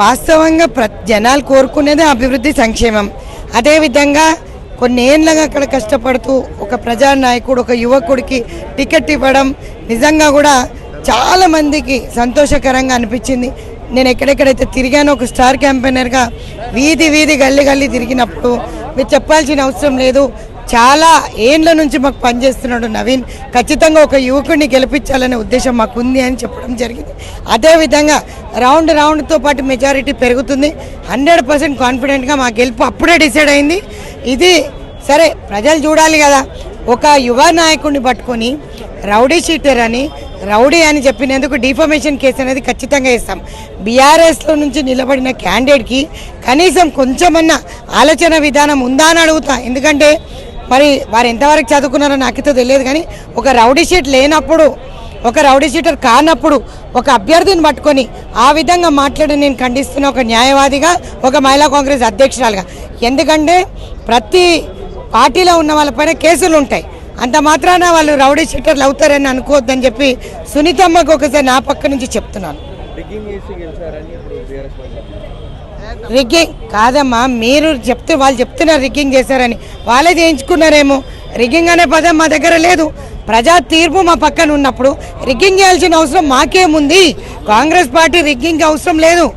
వాస్తవంగా ప్ర జనాలు కోరుకునేదే అభివృద్ధి సంక్షేమం. అదేవిధంగా కొన్ని ఏళ్ళగా అక్కడ కష్టపడుతూ ఒక ప్రజానాయకుడు ఒక యువకుడికి టికెట్ ఇవ్వడం నిజంగా కూడా చాలామందికి సంతోషకరంగా అనిపించింది. నేను ఎక్కడెక్కడైతే తిరిగానో ఒక స్టార్ క్యాంపెయినర్గా వీధి వీధి గల్లి గల్లి తిరిగినప్పుడు మీరు చెప్పాల్సిన అవసరం లేదు. చాలా ఏండ్ల నుంచి మాకు పనిచేస్తున్నాడు నవీన్. ఖచ్చితంగా ఒక యువకుడిని గెలిపించాలనే ఉద్దేశం మాకు ఉంది అని చెప్పడం జరిగింది. అదేవిధంగా రౌండ్ రౌండ్తో పాటు మెజారిటీ పెరుగుతుంది. హండ్రెడ్ పర్సెంట్ కాన్ఫిడెంట్గా మా గెలుపు అప్పుడే డిసైడ్ అయింది. ఇది సరే ప్రజలు చూడాలి కదా. ఒక యువ నాయకుడిని పట్టుకొని రౌడీ షీటర్ అని రౌడీ అని చెప్పినందుకు డిఫర్మేషన్ కేసు అనేది ఖచ్చితంగా ఇస్తాం బీఆర్ఎస్లో నుంచి నిలబడిన క్యాండిడేట్కి కనీసం కొంచెమన్నా ఆలోచన విధానం ఉందా అని అడుగుతా. ఎందుకంటే మరి వారు ఎంతవరకు చదువుకున్నారో నాకైతే తెలియదు కానీ ఒక రౌడీ షీట్ లేనప్పుడు ఒక రౌడీ షీటర్ కానప్పుడు ఒక అభ్యర్థిని పట్టుకొని ఆ విధంగా మాట్లాడి నేను ఖండిస్తున్న ఒక న్యాయవాదిగా ఒక మహిళా కాంగ్రెస్ అధ్యక్షురాలుగా. ఎందుకంటే ప్రతి పార్టీలో ఉన్న వాళ్ళపైన కేసులు ఉంటాయి. అంత మాత్రాన వాళ్ళు రౌడీ షీటర్లు అవుతారని అనుకోవద్దని చెప్పి సునీతమ్మకు ఒకసారి నా పక్క నుంచి చెప్తున్నాను. రిగ్గింగ్ కాదమ్మా మీరు చెప్తే వాళ్ళు చెప్తున్నారు రిగ్గింగ్ చేశారని. వాళ్ళే చేయించుకున్నారేమో. రిగ్గింగ్ అనే పదం మా దగ్గర లేదు. ప్రజా తీర్పు మా పక్కన ఉన్నప్పుడు రిగ్గింగ్ చేయాల్సిన అవసరం మాకేముంది? కాంగ్రెస్ పార్టీ రిగ్గింగ్ అవసరం లేదు.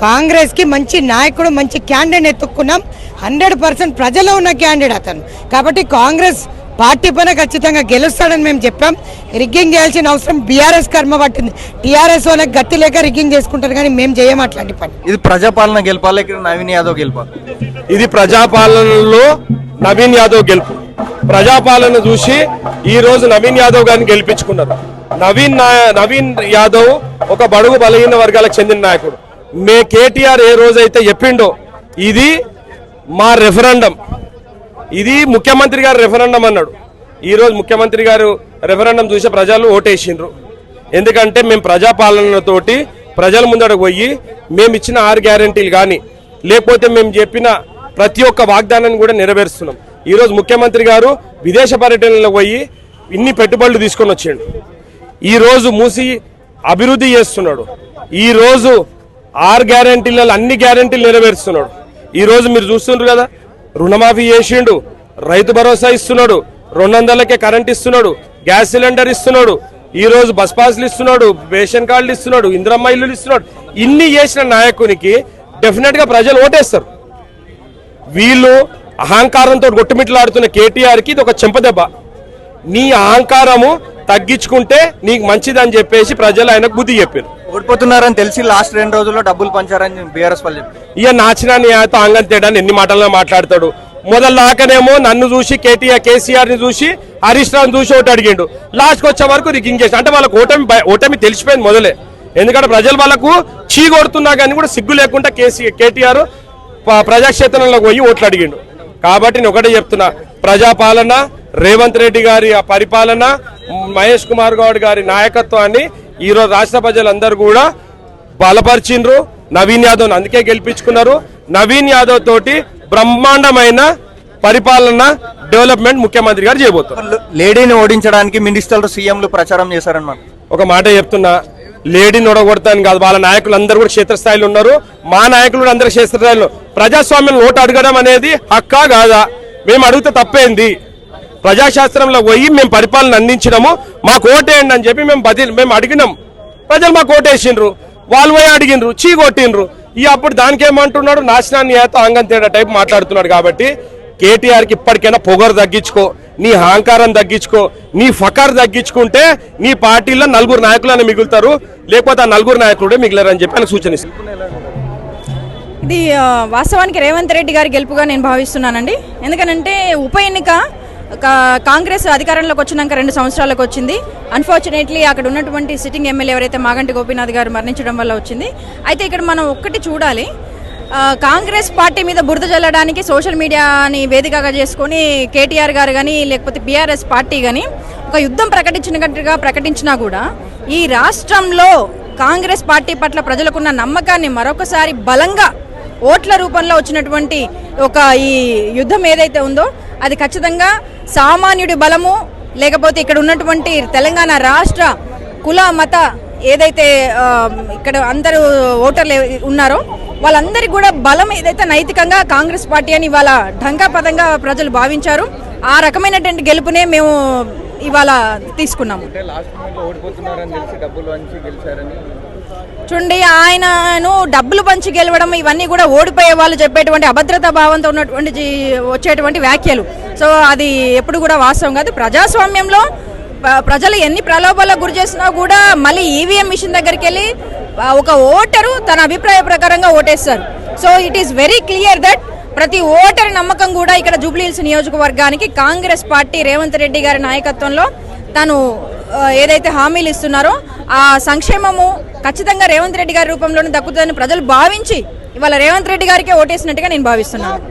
కాంగ్రెస్కి మంచి నాయకుడు మంచి క్యాండిడేట్ ఎత్తుక్కున్నాం హండ్రెడ్ పర్సెంట్ ప్రజల్లో ఉన్న క్యాండిడేట్ అతను. కాబట్టి కాంగ్రెస్ పార్టీ పైన ఖచ్చితంగా గెలుస్తాడని మేము చెప్పాం. రిగ్గింగ్ చేయాల్సిన అవసరం బీఆర్ఎస్ కర్మ పట్టింది. టీఆర్ఎస్ వాళ్ళకి గతి లేక రిగ్గింగ్ చేసుకుంటారు కానీ మేము చేయం అట్లాంటి పని. ఇది ప్రజాపాలన గెలపాలి ఇక్కడ నవీన్ యాదవ్ గెలపాలి ఇది ప్రజాపాలనలో నవీన్ యాదవ్ గెలుపు. ప్రజాపాలన చూసి ఈ రోజు నవీన్ యాదవ్ గారిని గెలిపించుకున్నారు. నవీన్ నవీన్ యాదవ్ ఒక బడుగు బలహీన వర్గాలకు చెందిన నాయకుడు. మే కేటీఆర్ ఏ రోజైతే చెప్పిండో ఇది మా రెఫరెండం ఇది ముఖ్యమంత్రి గారు రెఫరెండం అన్నాడు. ఈరోజు ముఖ్యమంత్రి గారు రెఫరెండం చూసి ప్రజలు ఓటేసిండ్రు. ఎందుకంటే మేము ప్రజాపాలనతోటి ప్రజల ముందరకు పోయి మేము ఇచ్చిన ఆరు గ్యారంటీలు కానీ లేకపోతే మేము చెప్పిన ప్రతి ఒక్క వాగ్దానాన్ని కూడా నెరవేరుస్తున్నాం. ఈరోజు ముఖ్యమంత్రి గారు విదేశ పర్యటనలో పోయి ఇన్ని పెట్టుబడులు తీసుకొని వచ్చిండు. ఈరోజు మూసి అభివృద్ధి చేస్తున్నాడు. ఈరోజు ఆరు గ్యారంటీలలో అన్ని గ్యారంటీలు నెరవేరుస్తున్నాడు. ఈరోజు మీరు చూస్తుండ్రు కదా రుణమాఫీ చేసిండు. రైతు భరోసా ఇస్తున్నాడు. రెండు వందలకే కరెంట్ ఇస్తున్నాడు. గ్యాస్ సిలిండర్ ఇస్తున్నాడు. ఈ రోజు బస్ పాస్లు ఇస్తున్నాడు. రేషన్ కార్డులు ఇస్తున్నాడు. ఇంద్రమ్మ ఇల్లులు ఇస్తున్నాడు. ఇన్ని చేసిన నాయకునికి డెఫినెట్గా ప్రజలు ఓటేస్తారు. వీళ్ళు అహంకారంతో కొట్టుమిట్లాడుతున్న కేటీఆర్కి ఇది ఒక చెంపదెబ్బ నీ అహంకారము తగ్గించుకుంటే నీకు మంచిదని చెప్పేసి ప్రజలు ఆయనకు బుద్ధి చెప్పారు. ఓడిపోతున్నారని తెలిసి లాస్ట్ రెండు రోజుల్లో డబ్బులు పంచారని బీఆర్ఎస్ వాళ్ళు చెప్పారు. ఇక నాచిన న్యాయతో అంగం తేడాన్ని ఎన్ని మాటల్లో మాట్లాడతాడు? మొదలు నన్ను చూసి కేటీఆర్ కేసీఆర్ని చూసి హరీష్ రావు చూసి ఒకటి అడిగిండు. లాస్ట్కి వచ్చే వరకు రిగ్గింగ్ చేసి అంటే వాళ్ళకి ఓటమి ఓటమి తెలిసిపోయింది మొదలే. ఎందుకంటే ప్రజలు వాళ్ళకు చీ కొడుతున్నా కానీ కూడా సిగ్గు లేకుండా కేసీ కేటీఆర్ ప- ప్రజాక్షేత్రంలోకి పోయి ఓట్లు అడిగిండు. కాబట్టి నేను ఒకటే చెప్తున్నా ప్రజాపాలన రేవంత్ రెడ్డి గారి పరిపాలన మహేష్ కుమార్ గౌడ్ గారి నాయకత్వాన్ని ఈరోజు రాష్ట్ర ప్రజలందరూ కూడా బలపరిచిండ్రు. నవీన్ యాదవ్ అందుకే గెలిపించుకున్నారు. నవీన్ యాదవ్ తోటి బ్రహ్మాండమైన పరిపాలన డెవలప్మెంట్ ముఖ్యమంత్రి గారు చేయబోతున్నారు. లేడీని ఓడించడానికి మినిస్టర్లు సీఎంలు ప్రచారం చేశారన్నమాట. ఒక మాట చెప్తున్నా. లేడీని ఒడగొడతాను కాదు వాళ్ళ నాయకులు అందరూ కూడా క్షేత్రస్థాయిలో ఉన్నారు. మా నాయకులు కూడా అందరూ క్షేత్రస్థాయిలో ప్రజాస్వామ్యం ఓటు అడగడం అనేది హక్కా కాదా? మేము అడిగితే తప్పేంది? ప్రజాశాస్త్రంలో పోయి మేము పరిపాలన అందించడము మాకు ఓటేయండి అని చెప్పి మేము బది మేము అడిగినాం. ప్రజలు మాకు ఓటేసిండ్రు. వాళ్ళు పోయి అడిగినరు చీ కొట్టిండ్రు. ఈ అప్పుడు దానికేమంటున్నాడు? నాశనాన్ని ఏత అంగం తేడా టైప్ మాట్లాడుతున్నాడు కాబట్టి కేటీఆర్కి ఇప్పటికైనా పొగరు తగ్గించుకో నీ అహంకారం తగ్గించుకో నీ ఫకర్ తగ్గించుకుంటే నీ పార్టీలో నలుగురు నాయకులను మిగులుతారు. లేకపోతే ఆ నలుగురు నాయకుడే మిగిలారని చెప్పి ఆయన సూచన ఇది వాస్తవానికి రేవంత్ రెడ్డి గారి గెలుపుగా నేను భావిస్తున్నానండి. ఎందుకనంటే ఉప ఎన్నిక కాంగ్రెస్ అధికారంలోకి వచ్చినాక రెండు సంవత్సరాలకు వచ్చింది. అన్ఫార్చునేట్లీ అక్కడ ఉన్నటువంటి సిట్టింగ్ ఎమ్మెల్యే ఎవరైతే మాగంటి గోపీనాథ్ గారు మరణించడం వల్ల వచ్చింది. అయితే ఇక్కడ మనం ఒక్కటి చూడాలి. కాంగ్రెస్ పార్టీ మీద బురద జల్లడానికి సోషల్ మీడియాని వేదికగా చేసుకొని కేటీఆర్ గారు కానీ లేకపోతే బీఆర్ఎస్ పార్టీ కానీ ఒక యుద్ధం ప్రకటించినట్టుగా ప్రకటించినా కూడా ఈ రాష్ట్రంలో కాంగ్రెస్ పార్టీ పట్ల ప్రజలకున్న నమ్మకాన్ని మరొకసారి బలంగా ఓట్ల రూపంలో వచ్చినటువంటి ఒక ఈ యుద్ధం ఏదైతే ఉందో అది ఖచ్చితంగా సామాన్యుడి బలము లేకపోతే ఇక్కడ ఉన్నటువంటి తెలంగాణ రాష్ట్ర కుల మత ఏదైతే ఇక్కడ అందరూ ఓటర్లు ఉన్నారో వాళ్ళందరికీ కూడా బలం ఏదైతే నైతికంగా కాంగ్రెస్ పార్టీ అని ఇవాళ ఢంకా పదంగా ప్రజలు భావించారు ఆ రకమైనటువంటి గెలుపునే మేము ఇవాళ తీసుకున్నాము. చూడండి ఆయనను డబ్బులు పంచి గెలవడం ఇవన్నీ కూడా ఓడిపోయే వాళ్ళు చెప్పేటువంటి అభద్రతా భావంతో ఉన్నటువంటి జీ- వచ్చేటువంటి వ్యాఖ్యలు. సో అది ఎప్పుడు కూడా వాస్తవం కాదు. ప్రజాస్వామ్యంలో ప్రజలు ఎన్ని ప్రలోభాలకు గురి చేసినా కూడా మళ్ళీ ఈవీఎం మిషన్ దగ్గరికి వెళ్ళి ఒక ఓటరు తన అభిప్రాయ ప్రకారంగా ఓటేస్తారు. So it is very clear that ప్రతి ఓటరు నమ్మకం కూడా ఇక్కడ జూబ్లీహిల్స్ నియోజకవర్గానికి కాంగ్రెస్ పార్టీ రేవంత్ రెడ్డి గారి నాయకత్వంలో తను ఏదైతే హామీలు ఇస్తున్నారో ఆ సంక్షేమము ఖచ్చితంగా రేవంత్ రెడ్డి గారి రూపంలోనే దక్కుతుందని ప్రజలు భావించి ఇవాళ రేవంత్ రెడ్డి గారికే ఓటేసినట్టుగా నేను భావిస్తున్నాను.